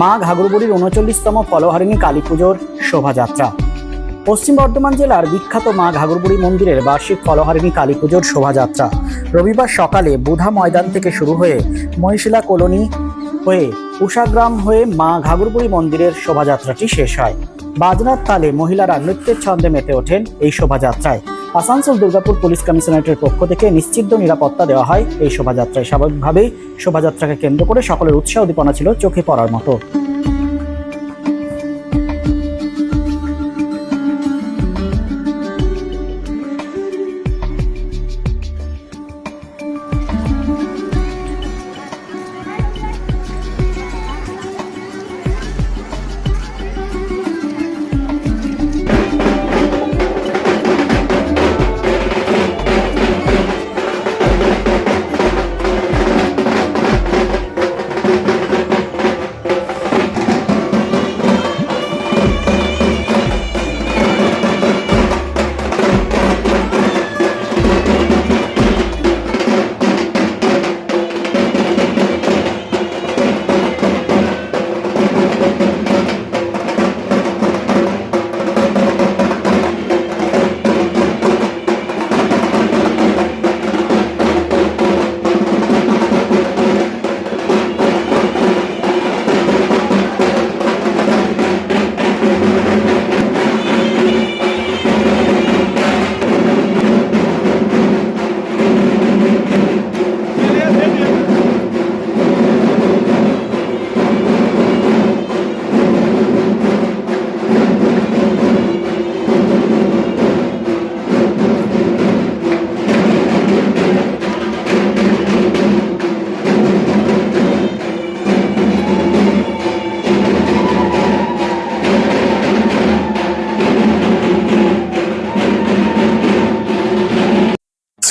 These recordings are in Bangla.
মা ঘাগরবুড়ির উনচল্লিশতম ফলহারিণী কালী পুজোর শোভাযাত্রা। পশ্চিম বর্ধমান জেলার বিখ্যাত মা ঘাগরবুড়ি মন্দিরের বার্ষিক ফলহারিণী কালী পুজোর শোভাযাত্রা রবিবার সকালে বুধা ময়দান থেকে শুরু হয়ে মহিশিলা কলোনি হয়ে উষাগ্রাম হয়ে মা ঘাগরবুড়ি মন্দিরের শোভাযাত্রাটি শেষ হয়। বাজনার তালে মহিলারা নৃত্যের ছন্দে মেতে ওঠেন এই শোভাযাত্রায়। আসানসোল দুর্গাপুর পুলিশ কমিশনারেটের পক্ষ থেকে নিশ্চিদ্ধ নিরাপত্তা দেওয়া হয়। এই শোভাযাত্রায় স্বাভাবিকভাবেই শোভাযাত্রাকে কেন্দ্র করে সকলের উৎসাহ উদ্দীপনা ছিল চোখে পড়ার মতো।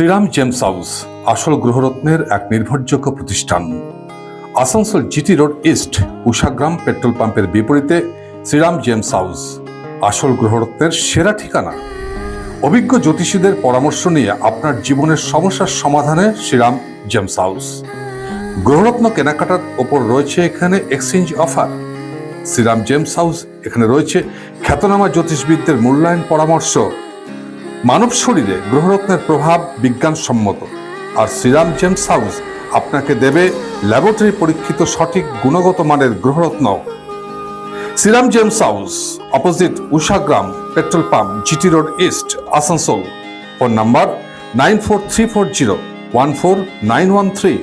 শ্রীরাম জেমস হাউস আসল গ্রহরত্নের এক নির্ভরযোগ্য প্রতিষ্ঠান। Asansol GT road east Ushagram petrol পাম্পের বিপরীতে শ্রীরাম জেমস হাউস, আসল গ্রহরত্নের সেরা ঠিকানা। অভিজ্ঞ জ্যোতিষীদের পরামর্শ নিয়ে আপনার জীবনের সমস্যার সমাধানে শ্রীরাম জেমস হাউস। গ্রহরত্ন কেনাকাটার ওপর রয়েছে এখানে exchange offer. Shriram gems house এখানে রয়েছে খ্যাতনামা জ্যোতিষবিদদের মূল্যায়ন পরামর্শ মানব শরীরে গ্রহরত্নের প্রভাব বিজ্ঞানসম্মত। আর শ্রীরাম জেমস হাউস আপনাকে দেবে ল্যাবরেটরি পরীক্ষিত সঠিক গুণগত মানের গ্রহরত্ন Shriram gems house, opposite Ushagram petrol pump, GT road east, Asansol. Phone number nine four three four zero, one four nine one three.